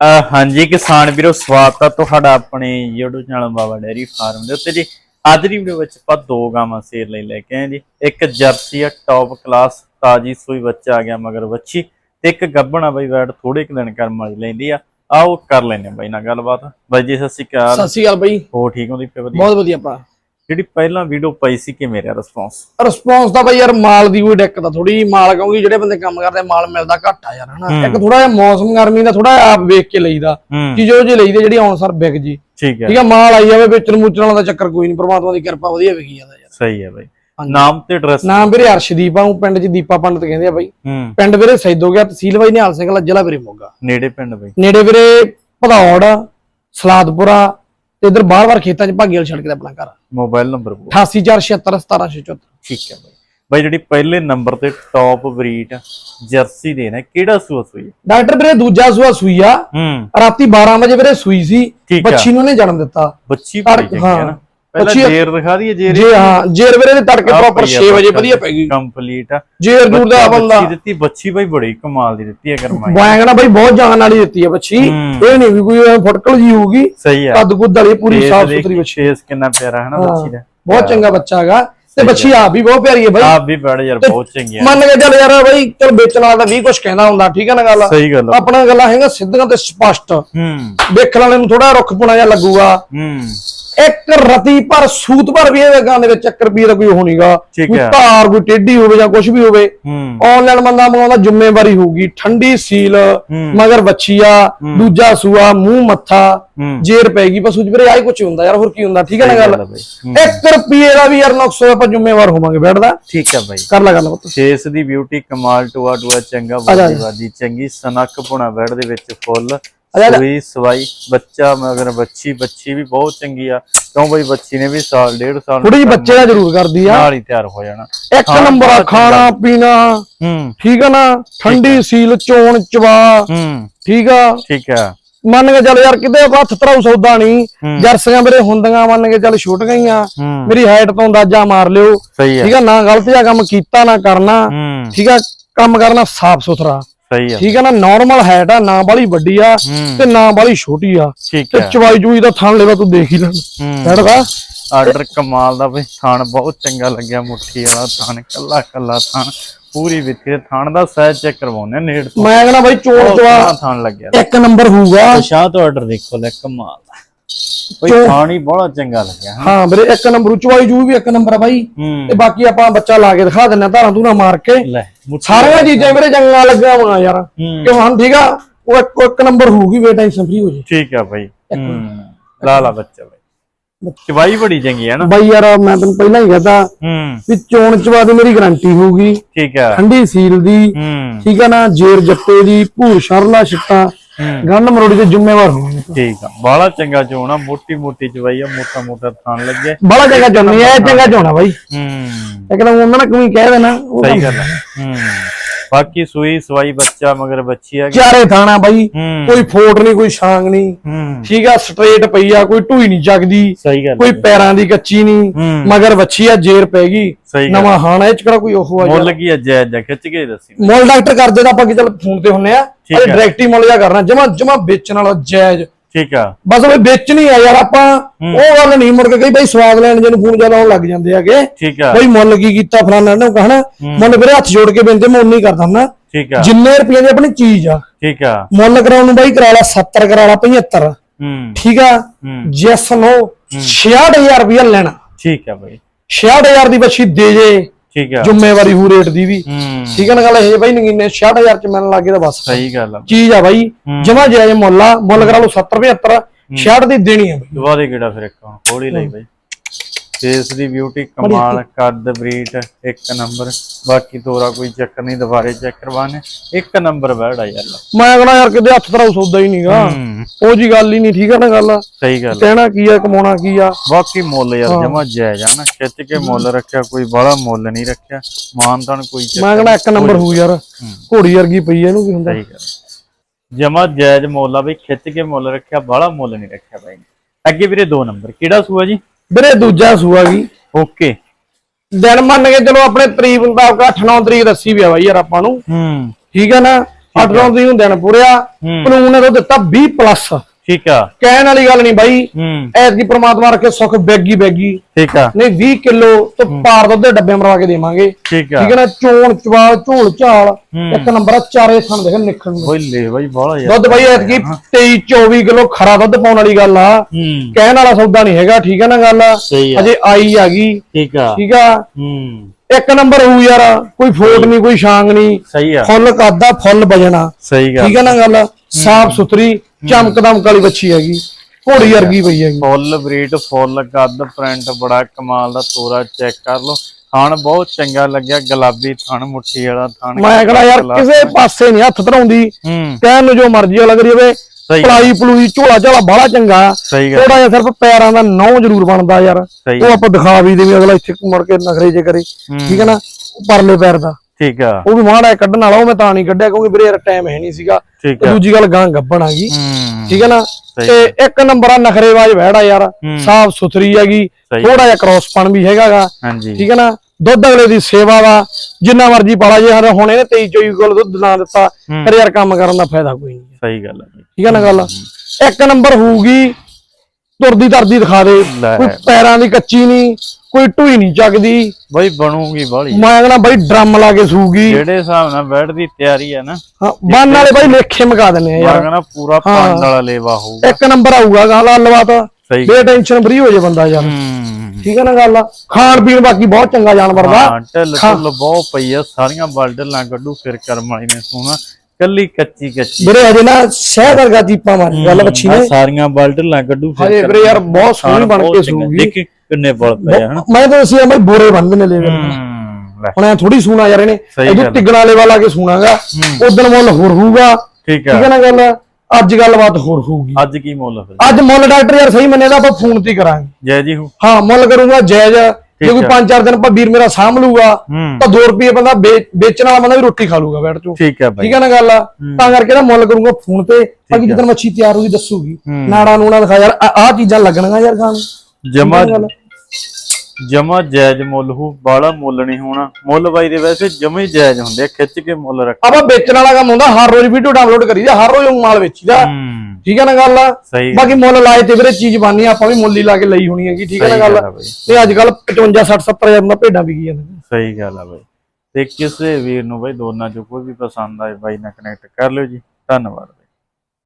ਹਾਂਜੀ ਕਿਸਾਨ ਵੀਰੋ ਸਵਾਗਤ ਹੈ ਤੁਹਾਡਾ ਆਪਣੇ YouTube channel Baba dairy farm ਦੇ ਉੱਤੇ ਜੀ। ਅੱਜ ਦੀ ਵੀਡੀਓ ਵਿੱਚ ਆਪਾਂ ਦੋ ਗਾਵਾਂ ਸੇਲ ਲਈ ਲੈ ਕੇ ਆਏ ਜੀ। ਇੱਕ ਜਰਸੀ ਆ ਟੌਪ ਕਲਾਸ ਤਾਜੀ ਸੂਈ ਬੱਚਾ ਆ ਗਿਆ ਮਗਰ ਵੱਛੀ ਤੇ ਇੱਕ ਗੱਬਣਾ ਬਈ ਵੈਟ ਥੋੜੇ ਕੁ ਦਿਨ ਕਰਮ ਵਾਲੀ ਲੈਂਦੀ ਆ। ਆਓ ਕਰ ਲੈਨੇ ਬਾਈ ਨਾਲ ਗੱਲਬਾਤ। ਬਾਈ ਜੀ ਸਤਿ ਸ਼੍ਰੀ ਅਕਾਲ। ਸਤਿ ਸ਼੍ਰੀ ਅਕਾਲ ਬਾਈ। ਹੋ ਠੀਕ ਹੋ ਦੀ ਵਧੀਆ। ਬਹੁਤ ਵਧੀਆ ਭਰਾ। ਜਿਹੜੀ ਪਹਿਲਾਂ ਵੀਡੀਓ ਪਈ ਸੀ ਕਿ ਮੇਰਾ ਰਿਸਪੌਂਸ ਰਿਸਪੌਂਸ ਤਾਂ ਬਾਈ ਯਾਰ ਮਾਲ ਦੀ ਕੋਈ ਦਿੱਕਤ ਆ ਥੋੜੀ ਮਾਲ ਕਿਉਂਕਿ ਜਿਹੜੇ ਬੰਦੇ ਕੰਮ ਕਰਦੇ ਮਾਲ ਮਿਲਦਾ ਘੱਟ ਆ ਯਾਰ ਹਨਾ? ਇੱਕ ਥੋੜਾ ਜਿਹਾ ਮੌਸਮ ਗਰਮੀ ਦਾ ਥੋੜਾ ਆਪ ਵੇਖ ਕੇ ਲਈਦਾ ਹੂੰ। ਕਿ ਜੋ ਜੇ ਲਈਦੇ ਜਿਹੜੀ ਆਉਣ ਸਰ ਵਿਕ ਜੀ। ਠੀਕ ਹੈ। ਠੀਕ ਆ ਮਾਲ ਆਈ ਜਾਵੇ ਵੇਚਣ ਮੂਚਣ ਵਾਲਾ ਦਾ ਚੱਕਰ ਕੋਈ ਨਹੀਂ ਪ੍ਰਮਾਤਮਾ ਦੀ ਕਿਰਪਾ ਵਧੀਆ ਵਿਕੀ ਜਾਂਦਾ ਯਾਰ। ਸਹੀ ਹੈ ਬਾਈ। ਨਾਮ ਤੇ ਐਡਰੈਸ ਨਾਮ ਵੀਰੇ ਅਰਸ਼ਦੀਪ ਆ ਊਂ ਪਿੰਡ 'ਚ ਦੀਪਾ ਪੰਡਤ ਕਹਿੰਦੇ ਆ ਬਾਈ। ਹੂੰ। ਪਿੰਡ ਵੀਰੇ ਸੈਦੋ ਗਿਆ ਤਹਿਸੀਲ ਬਾਈ ਨਿਹਾਲ ਸਿੰਘ ਜ਼ਿਲ੍ਹਾ ਵੀਰੇ ਮੋਗਾ। ਨੇੜੇ ਪਿੰਡ ਬਾਈ। ਨੇੜੇ ਵੀਰੇ ਭਦੌੜ ਸਲਾਦਪੁਰਾ ਤੇ ਇਧਰ ਬਾਹਰ-ਬਾਹਰ ਖੇਤਾਂ 'ਚ ਭਾਗੀਵਾਲ ਛੱਡ ਕੇ ਆਪਣਾ ਘਰ ਮੋਬਾਈਲ ਨੰਬਰ 8847717674 ਠੀਕ ਹੈ ਬਾਈ। ਬਾਈ ਜਿਹੜੀ ਪਹਿਲੇ ਨੰਬਰ ਤੇ ਟੌਪ ਬਰੀਡ ਜਰਸੀ ਦੇ ਨੇ ਕਿਹੜਾ ਸੂਆ ਸੂਈ? ਡਾਕਟਰ ਵੀਰੇ ਦੂਜਾ ਸੂਆ ਸੂਈ ਆ। ਹੂੰ। ਰਾਤੀ 12 ਵਜੇ ਵੀਰੇ ਸੂਈ ਸੀ। ਬੱਚੀ ਨੂੰ ਨੇ ਜਨਮ ਦਿੱਤਾ। ਬੱਚੀ ਹੈ ਨਾ। ਹਾਂ। ਪਹਿਲਾਂ ਜੇਰ ਦਿਖਾ ਦਈਏ ਜੇਰ ਜੇ ਹਾਂ ਜੇਰ ਵੀਰੇ ਦੇ ਤੜਕੇ ਪ੍ਰੋਪਰ 6 ਵਜੇ ਵਧੀਆ ਪੈ ਗਈ। ਕੰਪਲੀਟ ਆ। ਜੇਰ ਦੂਰ ਦਾ ਬੰਦਾ। ਬੱਚੀ ਦਿੱਤੀ ਬੱਚੀ ਬਾਈ ਬੜੀ ਕਮਾਲ ਦੀ ਦਿੱਤੀ ਹੈ ਕਰਮਾਈ। ਬਾਇੰਗਣਾ ਬਾਈ ਬਹੁਤ ਜਾਨ ਵਾਲੀ ਦਿੱਤੀ ਹੈ ਬੱਚੀ। ਹੂੰ। ਇਹ ਨਹੀਂ ਵੀ ਕੋਈ ਐਂ ਫਟਕਲ ਜੀ ਹੋਊਗੀ। ਸਹੀ ਆ। ਕੱਦ ਕੁੱਦ ਵਾਲੀ ਪੂਰੀ ਸਾਫ਼ ਸੁਥਰੀ ਬੱਚੀ। ਫੇਸ ਕਿੰਨਾ ਪਿਆਰਾ ਹੈ ਨਾ ਬੱਚੀ ਦਾ। ਬਹੁਤ ਚੰਗਾ ਬੱਚਾ ਹੈਗਾ। ਤੇ ਬੱਚੀ ਆਪ ਵੀ ਬਹੁਤ ਪਿਆਰੀ ਹੈ ਬਾਈ। ਆਪ ਵੀ ਬੜ ਯਾਰ ਬਹੁਤ ਚੰਗੀ ਆ ਮੰਨ ਕੇ ਚੱਲ ਯਾਰ ਬਾਈ ਚਲ ਵੇਚਣ ਵਾਲਾ ਤਾਂ 20 ਕੁਝ ਕਹਿੰਦਾ ਹੁੰਦਾ ਠੀਕ ਹੈ ਨਾ ਗੱਲ? ਸਹੀ ਗੱਲ ਆ। ਆਪਣਾ ਗੱਲਾਂ ਹੈਗਾ ਸਿੱਧੀਆਂ ਤੇ ਸਪਸ਼ਟ। ਹੂੰ। ਵੇਖਣ ਵਾਲੇ ਨੂੰ ਥੋੜਾ ਰੁੱਖ ਪੁਣਾ ਜਿਹਾ ਲੱਗੂਗਾ। ਹੂੰ। ਇੱਕ ਰਤੀ ਪਰ ਸੂਤ ਪਰ ਵੀ ਇਹ ਗਾਂ ਦੇ ਵਿੱਚ 1 ਰੁਪਏ ਦਾ ਕੋਈ ਠੀਕ ਕੋਈ ਹੈ। ਧਾਰ ਕੋਈ ਟੇਢੀ ਹੋਵੇ ਜਾਂ ਕੁਝ ਵੀ ਹੋਵੇ ਹੂੰ। ਆਨਲਾਈਨ ਬੰਦਾ ਮੰਗਾਉਂਦਾ ਜ਼ਿੰਮੇਵਾਰੀ ਹੋਊਗੀ। ਠੰਡੀ ਸੀਲ ਹੂੰ। ਮਗਰ ਬੱਚੀਆ ਦੂਜਾ ਸੂਆ ਮੂੰਹ ਮੱਥਾ ਹੂੰ। ਜੇਰ ਪੈਗੀ ਬਸ ਉਜ ਵੀਰੇ ਆਹੀ ਕੁਝ ਹੁੰਦਾ ਯਾਰ ਹੋਰ ਕੀ ਹੁੰਦਾ? ਠੀਕ ਹੈ ਨਾ ਗੱਲ ਗੱਲ? ਆ ਬਾਈ। ਹੂੰ। 1 ਰੁਪਏ ਦਾ ਵੀ ਯਾਰ ਨੁਕਸ ਹੋਇਆ ਆਪਾਂ ਜ਼ਿੰਮੇਵਾਰ ਹੋਵਾਂਗੇ। ਬੈਠਦਾ? ਠੀਕ ਆ ਬਾਈ। ਕਰ ਲੈ ਗੱਲ ਪੁੱਤ। ਫੇਸ ਦੀ ਬਿਊਟੀ ਕਮਾਲ ਟੂਆ ਟੂਆ ਚੰਗਾ ਜਾ, ਬਾਦੀ ਬਾਦੀ ਚੰਗੀ ਸਨਕ ਪੁਣਾ ਬੈਡ ਦੇ ਵਿੱਚ ਫੁੱਲ। ਜਾ, ਜਾ। ਸੂਈ ਸਵਾਈ ਬੱਚਾ ਮਗਰ ਬੱਚੀ ਬੱਚੀ ਵੀ ਬਹੁਤ ਚੰਗੀ ਆ। ਕਿਉਂ ਬਈ ਬੱਚੀ ਨੇ ਵੀ ਸਾਲ ਡੇਢ ਸਾਲ ਥੋੜੀ ਜਿਹੀ ਬੱਚੇ ਦਾ ਜ਼ਰੂਰ ਕਰਦੀ ਆ। ਨਾਲ ਹੀ ਤਿਆਰ ਹੋ ਜਾਣਾ। ਇੱਕ ਨੰਬਰ ਆ ਖਾਣਾ ਪੀਣਾ। ਹੂੰ। ਠੀਕ ਆ ਨਾ? ਠੰਡੀ ਸੀਲ ਚੋਣ ਚਵਾ। ਹੂੰ। ਠੀਕ ਆ? ਠੀਕ ਆ। ਮੰਨ ਕੇ ਚੱਲ ਯਾਰ ਕਿਤੇ ਹੱਥ ਤਰਾਉ ਸੌਦਾ ਨਹੀਂ। ਜਰਸੀਆਂ ਮੇਰੇ ਹੁੰਦੀਆਂ ਮੰਨ ਕੇ ਚੱਲ ਛੁੱਟ ਗਈਆਂ। ਮੇਰੀ ਹਾਈਟ ਤੋਂ ਅੰਦਾਜ਼ਾ ਮਾਰ ਲਿਓ। ਠੀਕ ਆ? ਨਾ ਗਲਤ ਜਿਹਾ ਕੰਮ ਕੀਤਾ ਨਾ ਕਰਨਾ। ਠੀਕ ਆ? ਕੰਮ ਕਰਨਾ ਸਾਫ਼ ਸੁਥਰਾ ਸਹੀ ਆ। ਠੀਕ ਆ ਨਾ ਨਾਰਮਲ ਹਾਈਟ ਆ ਨਾ ਬਾਲੀ ਵੱਡੀ ਆ ਤੇ ਨਾ ਬਾਲੀ ਛੋਟੀ ਆ। ਤੇ ਚਵਾਈ ਚੂਈ ਦਾ ਥਣ ਲੈਵਾ ਤੂੰ ਦੇਖ ਹੀ ਲੈ ਹੂੰ। ਬੈਠਦਾ ਆਰਡਰ ਕਮਾਲ ਦਾ ਬਈ ਥਾਣ ਬਹੁਤ ਚੰਗਾ ਲੱਗਿਆ ਮੁੱਠੀ ਵਾਲਾ ਥਾਣ ਕੱਲਾ ਕੱਲਾ ਥਾਣ ਪੂਰੀ ਵਿੱਥੀ ਥਾਣ ਦਾ ਸਾਈਜ਼ ਚੈੱਕ ਕਰਵਾਉਣੇ ਨੇੜ ਤੋਂ। ਮੈਂ ਕਹਿੰਦਾ ਬਾਈ ਚੋਣ ਚਵਾ ਥਾਣ ਲੱਗਿਆ। ਇੱਕ ਨੰਬਰ ਹੋਊਗਾ। ਸ਼ਾਹ ਤੋਂ ਆਰਡਰ ਦੇਖੋ ਲੈ ਕਮਾਲ ਦਾ ਬਈ ਹੀ ਬਹੁਤ ਚੰਗਾ ਲੱਗਿਆ। ਹਾਂ ਵੀਰੇ ਇੱਕ ਨੰਬਰ ਚਵਾਈ ਚੂਈ ਵੀ ਇੱਕ ਨੰਬਰ ਆ ਬਾਈ। ਤੇ ਬਾਕੀ ਆਪਾਂ ਬੱਚਾ ਲਾ ਕੇ ਦਿਖਾ ਦਿੰਨੇ ਧਾਰਾਂ ਧੂਰਾਂ ਮਾਰ ਕੇ। ਸਾਰੀਆਂ ਚੀਜ਼ਾਂ ਵੀਰੇ ਚੰਗਾ ਲੱਗਿਆ ਹੋਣਾ ਯਾਰ। ਕਿਉਂ ਹਾਂ ਠੀਕ ਆ? ਉਹ ਇੱਕ ਇੱਕ ਨੰਬਰ ਹੋਊਗੀ ਵੇ ਟੈਨਸ਼ਨ ਫ੍ਰੀ ਹੋ ਜੇ। ਠੀਕ ਆ ਬਈ। ਲਾ ਲਾ ਬੱਚਾ ਬਈ। ਚਵਾਈ ਬੜੀ ਚੰਗੀ ਹੈ ਨਾ। ਬਾਈ ਯਾਰ ਮੈਂ ਤੈਨੂੰ ਪਹਿਲਾਂ ਹੀ ਕਹਤਾ ਵੀ ਚੋਣ ਚਵਾ ਦੀ ਮੇਰੀ ਗਾਰੰਟੀ ਹੋਊਗੀ। ਠੀਕ ਆ। ਠੰਡੀ ਸੀਲ ਦੀ। ਠੀਕ ਆ ਨਾ ਜੇਰ ਜੱਪੇ ਦੀ ਭੂਰ ਸ਼ਰਲਾ ਛਿੱਟਾ। ਗੰਨ ਮਰੋੜੀ ਦੇ ਜ਼ਿੰਮੇਵਾਰ ਹੋਵਾਂਗੇ ਠੀਕ ਆ ਬਾਲਾ ਚੰਗਾ ਚੋਣਾ ਮੋਟੀ ਮੋਟੀ ਚਵਾਈ ਆ ਮੋਟਾ ਮੋਟਾ ਥਾਣ ਲੱਗਿਆ ਬੜਾ ਚੰਗਾ ਚੋਣੀ ਐ ਚੰਗਾ ਚੋਣਾ ਬਾਈ। ਹੂੰ। ਇੱਕਦਮ ਉਹਨਾਂ ਨੇ ਕੋਈ ਕਹਿ ਦੇਣਾ ਸਹੀ ਕੰਮ- ਗੱਲ ਹੂੰ। ਬਾਕੀ ਸੂਈ ਸਵਾਈ ਬੱਚਾ ਮਗਰ ਬੱਚੀ ਆ ਚਾਰੇ ਥਾਣਾ ਬਾਈ ਕੋਈ ਫੋਟ ਨਹੀਂ ਕੋਈ ਛਾਂਗ ਨਹੀਂ। ਠੀਕ ਆ ਸਟ੍ਰੇਟ ਪਈ ਆ ਕੋਈ ਢੂਈ ਨਹੀਂ ਜਗਦੀ ਕੋਈ। ਪੈਰਾਂ ਦੀ ਕੱਚੀ ਨਹੀਂ ਮਗਰ ਵੱਛੀ ਆ ਜੇਰ ਪੈ ਗਈ। ਨਵਾਂ ਹਾਣਾ ਇਹ ਚ ਕਿਹੜਾ ਕੋਈ ਉਹ ਆ ਮੁੱਲ ਕੀ ਅੱਜ ਅੱਜ ਖਿੱਚ ਕੇ ਦੱਸੀ। ਮੁੱਲ ਡਾਕਟਰ ਕਰਦੇ ਤਾਂ ਆਪਾਂ ਕਿ ਚੱਲ ਫੋਨ ਤੇ ਹੁੰਨੇ ਆ। ਅਰੇ। ਡਾਇਰੈਕਟ ਹੀ ਮੁੱਲ ਜਾ ਕਰਨਾ ਜਮਾ ਜਮਾ ਵੇਚਣ ਵਾਲਾ ਜਾਇਜ਼। ਠੀਕ ਆ। ਬਸ ਉਹ ਵੇਚਣੀ ਆ ਯਾਰ ਆਪਾਂ। ਉਹ ਗੱਲ ਨਹੀਂ ਮੁੜ ਕੇ ਕਈ ਬਈ ਸਵਾਦ ਲੈਣ ਜਿਹਨੂੰ ਫੋਨ ਜ਼ਿਆਦਾ ਲਾਉਣ ਲੱਗ ਜਾਂਦੇ ਆਗੇ ਠੀਕ ਆ। ਬਈ ਮੁੱਲ ਕੀ ਕੀਤਾ ਫਲਾਣਾ ਨੇ ਕਹਣਾ। ਮੁੱਲ ਵੀਰੇ ਹੱਥ ਜੋੜ ਕੇ ਬੇਨਤੀ ਮੈਂ ਉਨੀ ਕਰਦਾ ਹੁੰਦਾ। ਠੀਕ ਆ। ਜਿੰਨੇ ਰੁਪਏ ਦੀ ਆਪਣੀ ਚੀਜ਼ ਆ। ਠੀਕ ਆ। ਮੁੱਲ ਕਰਾਉਣ ਨੂੰ ਬਾਈ ਕਰਾ ਲਾ 70 ਕਰਾ ਲਾ 75 ਹੂੰ। ਠੀਕ ਆ? ਹੂੰ। ਜਿਸ ਨੂੰ 66000 ਰੁਪਏ ਲੈਣਾ। ਠੀਕ ਆ ਬਈ। 66000 ਦੀ ਬੱਚੀ ਦੇ ਜੇ। ਠੀਕ ਆ। ਜ਼ਿੰਮੇਵਾਰੀ ਹੂ ਰੇਟ ਦੀ ਵੀ। ਠੀਕ ਹੈ ਨਾ ਗੱਲ ਇਹ ਬਾਈ ਨਗੀਨੇ 66000 ਚ ਮੈਨੂੰ ਲੱਗੇ ਤਾਂ ਬਸ। ਸਹੀ ਗੱਲ ਆ। ਚੀਜ਼ ਆ ਬਾਈ ਜਮਾ ਜਾਇਜ਼ ਮੁੱਲ ਆ। ਮੁੱਲ ਕਰਾ ਲਓ 70 75 66 ਦੀ ਦੇਣੀ ਆ ਬਾਈ। ਦੁਬਾਰੇ ਕਿਹੜਾ ਫਿਰ ਇੱਕ ਹੁਣ ਹੌਲੀ ਲਈ ਬਈ। ਫੇਸ ਦੀ ਬਿਊਟੀ ਕਮਾਲ ਕੱਦ ਬਰੀਟ ਇੱਕ ਨੰਬਰ ਬਾਕੀ ਤੋਰਾ ਕੋਈ ਚੱਕਰ ਨਹੀਂ ਦੁਬਾਰੇ ਚੈੱਕ ਕਰਵਾਣੇ ਇੱਕ ਨੰਬਰ ਆ ਯਾਰ। ਮੈਂ ਕਹਣਾ ਯਾਰ ਕਿਤੇ ਹੱਥ ਤਰਾਉ ਸੌਦਾ ਹੀ ਨਹੀਂਗਾ ਹੂੰ। ਉਹ ਜੀ ਗੱਲ ਹੀ ਨਹੀਂ ਠੀਕ ਹੈ ਨਾ ਗੱਲ? ਸਹੀ ਗੱਲ। ਕਹਿਣਾ ਕੀ ਆ ਕਮਾਉਣਾ ਕੀ ਆ? ਬਾਕੀ ਮੁੱਲ ਯਾਰ ਜਮਾ ਜਾਇਜ਼ ਆ ਨਾ। ਖਿੱਚ ਕੇ ਮੁੱਲ ਰੱਖਿਆ ਕੋਈ ਬੜਾ ਮੁੱਲ ਨਹੀਂ ਰੱਖਿਆ। ਮਾਨਤਾਨ ਕੋਈ ਚੱਕਰ ਮੈਂ ਕਹਣਾ ਇੱਕ ਨੰਬਰ ਹੋਊ ਯਾਰ। ਘੋੜੀ ਵਰਗੀ ਪਈ ਆ ਇਹਨੂੰ ਕੀ ਹੁੰਦਾ? ਸਹੀ ਗੱਲ ਜਮਾ ਜਾਇਜ਼ ਮੁੱਲ ਆ ਬਈ ਖਿੱਚ ਕੇ ਮੁੱਲ ਰੱਖਿਆ ਬੜਾ ਮੁੱਲ ਨਹੀਂ ਰੱਖਿਆ ਬਾਈ। ਅੱਗੇ ਵੀਰੇ ਦੋ ਨੰਬਰ ਕਿਹੜਾ ਸੂਆ ਜੀ? ਵੀਰੇ ਦੂਜਾ ਸੂਆ ਗਈ ਓਕੇ। ਦਿਨ ਮੰਨ ਕੇ ਚਲੋ ਆਪਣੇ ਤਰੀਕ ਮੁਤਾਬਕ 8-9 ਤਰੀਕ ਦੱਸੀ ਵੀ ਆ ਬਾਈ ਯਾਰ ਆਪਾਂ ਨੂੰ। ਹੂੰ। ਠੀਕ ਹੈ ਨਾ? 8 ਦੀ ਹੁੰਦੇ ਨੇ ਪੂਰਿਆ। ਹੂੰ। ਕਾਨੂੰਨ ਨੇ ਦਿੱਤਾ 20 ਪਲੱਸ ਠੀਕ ਆ। ਕਹਿਣ ਵਾਲੀ ਗੱਲ ਨਹੀਂ ਬਾਈ। ਹੂੰ। ਐਤਕੀ ਪ੍ਰਮਾਤਮਾ ਰੱਖੇ ਸੁੱਖ ਬੈਗੀ ਬੈਗੀ। ਠੀਕ ਆ। ਨਹੀਂ 20 ਕਿਲੋ ਤੋਂ ਪਾਰ ਦੁੱਧ ਦੇ ਡੱਬੇ ਮਰਵਾ ਕੇ ਦੇਵਾਂਗੇ। ਠੀਕ ਆ। ਠੀਕ ਹੈ ਨਾ ਚੋਣ ਚਵਾਲ ਝੋਲ ਝਾਲ। ਇੱਕ ਨੰਬਰ ਆ ਚਾਰੇ ਥਣ ਦੇਖ ਨਿਕਲਣ ਨੂੰ। ਬਈ ਲੈ ਬਈ ਬਾਹਲਾ ਯਾਰ। ਦੁੱਧ ਬਾਈ ਐਤਕੀ 23 24 ਕਿਲੋ ਖਰਾ ਦੁੱਧ ਪਾਉਣ ਵਾਲੀ ਗੱਲ ਆ। ਕਹਿਣ ਵਾਲਾ ਸੌਦਾ ਨਹੀਂ ਹੈਗਾ ਠੀਕ ਹੈ ਨਾ ਗੱਲ? ਅਜੇ ਆਈ ਆ ਗਈ। ਠੀਕ ਆ। ਠੀਕ ਆ। ਹੂੰ। ਇੱਕ ਨੰਬਰ ਹੋਊ ਯਾਰ ਕੋਈ ਫੋਟ ਨਹੀਂ ਕੋਈ ਸ਼ਾਂਗ ਨਹੀਂ। ਸਹੀ ਆ। ਫੁੱਲ ਕੱਦਾ ਫੁੱਲ ਵਜਣਾ ਸਹੀ ਗੱਲ। ਠੀਕ ਹੈ ਨਾ ਗੱਲ? ਸਾਫ਼ ਸੁਥਰੀ ਚਮਕਦਮ ਕਾਲੀ ਬੱਚੀ ਹੈਗੀ। ਘੋੜੀ ਵਰਗੀ ਪਈ ਹੈਗੀ। ਫੁੱਲ ਬਰੀਡ ਫੁੱਲ ਕੱਦ ਪ੍ਰਿੰਟ ਬੜਾ ਕਮਾਲ ਦਾ ਤੋਰਾ ਚੈੱਕ ਕਰ ਲਓ। ਥਣ ਬਹੁਤ ਚੰਗਾ ਲੱਗਿਆ ਗੁਲਾਬੀ ਥਣ ਮੁੱਠੀ ਵਾਲਾ ਥਣ। ਮੈਂ ਕਹਿੰਦਾ ਯਾਰ ਕਿਸੇ ਪਾਸੇ ਨਹੀਂ ਹੱਥ ਧਰਾਉਂਦੀ। ਕਹਿਣ ਨੂੰ ਜੋ ਮਰਜ਼ੀ ਲੱਗ ਰਹੀ ਹੋਵੇ ਪਲਾਈ ਪਲੂਈ ਝੋਲਾ ਝੋਲਾ ਬਾਹਲਾ ਚੰਗਾ। ਥੋੜਾ ਜਿਹਾ ਸਿਰਫ ਪੈਰਾਂ ਦਾ ਨੌ ਜ਼ਰੂਰ ਬਣਦਾ ਯਾਰ। ਉਹ ਆਪਾਂ ਦਿਖਾ ਵੀ ਦੇਵੇ ਅਗਲਾ ਇੱਥੇ ਮੁੜ ਕੇ ਨਖਰੇ ਜੇ ਕਰੇ। ਠੀਕ ਹੈ ਨਾ? ਪਰਲੇ ਪੈਰ ਦਾ। ਠੀਕ ਆ। ਉਹ ਵੀ ਮਾੜਾ ਕੱਢਣ ਵਾਲਾ ਉਹ ਮੈਂ ਤਾਂ ਨਹੀਂ ਕੱਢਿਆ ਕਿਉਂਕਿ ਵੀਰੇ ਯਾਰ ਟਾਈਮ ਹੈ ਨਹੀਂ ਸੀਗਾ। ਤੇ ਦੂਜੀ ਗੱਲ ਗਾਂ ਗੱਬਣ ਆ ਗਈ। ਹੂੰ। ਠੀਕ ਹੈ ਨਾ। ਤੇ ਇੱਕ ਨੰਬਰ ਆ ਨਖਰੇਵਾਜ ਵਹਿੜਾ ਯਾਰ। ਹੂੰ। ਸਾਫ਼ ਸੁਥਰੀ ਹੈਗੀ। ਥੋੜਾ ਜਿਹਾ ਕ੍ਰੋਸਪਣ ਵੀ ਹੈਗਾਗਾ ਹਾਂਜੀ। ਠੀਕ ਹੈ ਨਾ? ਦੁੱਧ ਅਗਲੇ ਦੀ ਸੇਵਾ ਦਾ ਜਿੰਨਾ ਮਰਜ਼ੀ ਪਾਲਾ ਜੇ ਹਰ ਹੁਣ ਇਹਨੇ 23 24 ਕੋਲ ਦੁੱਧ ਨਾ ਦਿੱਤਾ। ਹੂੰ। ਫਿਰ ਯਾਰ ਕੰਮ ਕਰਨ ਦਾ ਫਾਇਦਾ ਕੋਈ ਨਹੀਂ ਸਹੀ ਗੱਲ ਬਈ ਠੀਕ ਹੈ ਨਾ ਗੱਲ? ਇੱਕ ਨੰਬਰ ਹੋਊਗੀ। ਤੁਰਦੀ ਤਰਦੀ ਦਿਖਾ ਦੇ। ਲੈ। ਕੋਈ ਪੈਰਾਂ ਦੀ ਕੱਚੀ ਨਹੀਂ ਕੋਈ ਢੂਈ ਨਹੀਂ ਚੱਕਦੀ। ਬਈ ਬਣੂਗੀ ਬਾਹਲੀ। ਮੈਂ ਕਹਿੰਦਾ ਬਾਈ ਡਰਮ ਲਾ ਕੇ ਸੂਗੀ। ਜਿਹੜੇ ਹਿਸਾਬ ਨਾਲ ਬੈਠ ਦੀ ਤਿਆਰੀ ਆ ਨਾ। ਹਾਂ ਬੰਨ ਵਾਲੇ ਬਾਈ ਲੇਖੇ ਮਗਾ ਦਿੰਨੇ ਆ ਮੈਂ ਯਾਰ। ਕਹਿੰਦਾ ਪੂਰਾ ਪੰਡ ਵਾਲਾ ਲੇਵਾ ਹੋਊਗਾ। ਇੱਕ ਨੰਬਰ ਆਊਗਾ ਗੱਲ ਗੱਲਬਾਤ ਸਹੀ। ਬੇ ਟੈਨਸ਼ਨ ਫਰੀ ਹੋ ਜੇ ਬੰਦਾ ਯਾਰ। ਹੂੰ। ਠੀਕ ਹੈ ਨਾ ਗੱਲ ਖਾਣ ਪੀਣ ਬਾਕੀ ਬਹੁਤ ਚੰਗਾ ਜਾਨਵਰ ਦਾ। ਹਾਂ ਢਿੱਲ ਢੁੱਲ ਬਹੁਤ ਪਈ ਆ। ਸਾਰੀਆਂ ਬਲਡਲਾਂ ਕੱਢੂ ਫਿਰ ਕਰਮ ਵਾਲੀ ਨੇ ਸੋਣਾ ਕੱਲੀ ਕੱਚੀ ਕੱਚੀ। ਵੀਰੇ ਹਜੇ ਨਾ ਸ਼ਹਿਦ ਵਰਗਾ ਜੀਪਾਂ ਮਾਰੀ ਗੱਲ ਬੱਚੀ ਨੇ। ਸਾਰੀਆਂ ਬਲਡਲਾਂ ਕੱਢੂ ਫਿਰ ਹਜੇ ਵੀਰੇ ਯਾਰ ਬਹੁਤ ਸੋਹਣੀ ਬਣ ਕੇ ਸੂਗੀ ਦੇਖੀ ਕਿੰਨੇ ਬਲ ਪਏ ਹਨਾ। ਮੈਂ ਤਾਂ ਅਸੀਂ ਬਾਈ ਬੋਰੇ ਬੰਨਦੇ ਨੇ ਲੈਵੇ ਹੂੰ ਲੈ। ਹੁਣ ਐ ਥੋੜੀ ਸੂਣਾ ਯਾਰ ਇਹਨੇ। ਸਹੀ ਇਹਦੇ। ਟਿਗਣਾ ਵਾਲੇ ਵਾਲਾ ਕੇ ਸੂਣਾਗਾ ਉਦੋਂ ਮੁੱਲ ਹੋਰ ਹੋਊਗਾ। ਠੀਕ ਠੀਕ ਹੈ ਆ ਨਾ ਗੱਲ? ਅੱਜ ਗੱਲਬਾਤ ਹੋਰ ਹੋਊਗੀ। ਅੱਜ ਕੀ ਮੁੱਲ ਫਿਰ? ਅੱਜ ਮੁੱਲ ਡਾਕਟਰ ਯਾਰ ਸਹੀ ਮੰਨੇ ਦਾ ਆਪਾਂ ਫੋਨ ਤੇ ਕਰਾਂਗੇ। ਜੈ ਜੀ ਹੂੰ ਹਾਂ ਮੁੱਲ ਕਰੂੰਗਾ ਜਾਇਜ਼ ਜੇ ਕੋਈ ਹੈ। 5-4 ਦਿਨ ਆਪਾਂ ਵੀਰ ਮੇਰਾ ਸਾਂਭ ਲੂਗਾ ਤਾਂ 2 ਰੁਪਏ ਬੰਦਾ ਵੇਚ- ਵੇਚਣ ਵਾਲਾ ਬੰਦਾ ਵੀ ਰੋਟੀ ਖਾ ਲੂਗਾ ਬੈਠ ਚੋਂ ਠੀਕ ਹੈ ਬਾਈ। ਠੀਕ ਹੈ ਨਾ ਗੱਲ ਤਾਂ ਕਰਕੇ ਨਾ ਮੁੱਲ ਕਰੂੰਗਾ ਫੋਨ ਤੇ ਬਾਕੀ ਜਦੋਂ ਮੱਛੀ ਤਿਆਰ ਹੋਈ ਦੱਸੂਗੀ। ਨਾੜਾ ਨੂਣਾ ਦਿਖਾ ਯਾਰ ਆਹ ਚੀਜ਼ਾਂ ਲੱਗਣਗੀਆਂ ਯਾਰ ਖਾਣ। ਜਮਾ। ਜਮਾ ਜਾਇਜ਼ ਮੁੱਲ ਹੋ ਬਾਲਾ ਮੁੱਲ ਨਹੀਂ ਹੋਣਾ। ਮੁੱਲ ਬਾਈ ਦੇ ਵੈਸੇ ਜਮਾ ਹੀ ਜਾਇਜ਼ ਹੁੰਦੇ ਆ ਖਿੱਚ ਕੇ ਮੁੱਲ ਰੱਖ। ਆਪਾਂ ਵੇਚਣ ਵਾਲਾ ਕੰਮ ਹੁੰਦਾ ਹਰ ਰੋਜ਼ ਵੀਡੀਓ ਡਾਊਨਲੋਡ ਕਰੀਦਾ ਹਰ ਰੋਜ਼ ਮਾਲ ਵੇਚੀਦਾ। ਠੀਕ ਹੈ ਨਾ ਗੱਲ? ਸਹੀ ਬਾਕੀ ਮੁੱਲ ਲਾਏ ਤੇ ਵੀਰੇ ਚੀਜ਼ ਬਾਨੀ ਆਪਾਂ ਵੀ ਮੁੱਲ ਹੀ ਲਾ ਕੇ ਲਈ ਹੋਣੀ ਹੈਗੀ ਠੀਕ ਹੈ ਨਾ ਗੱਲ। ਤੇ ਅੱਜ ਕੱਲ 55 60 70 ਹਜ਼ਾਰ ਦਾ ਭੇਡਾਂ ਵਿਕੀ ਜਾਂਦੀਆਂ। ਸਹੀ ਗੱਲ ਆ ਬਾਈ। ਤੇ ਕਿਸੇ ਵੀਰ ਨੂੰ ਬਾਈ ਦੋਨਾਂ ਚੋਂ ਕੋਈ ਵੀ ਪਸੰਦ ਆਏ ਬਾਈ ਨਾਲ ਕਨੈਕਟ ਕਰ ਲਿਓ ਜੀ। ਧੰਨਵਾਦ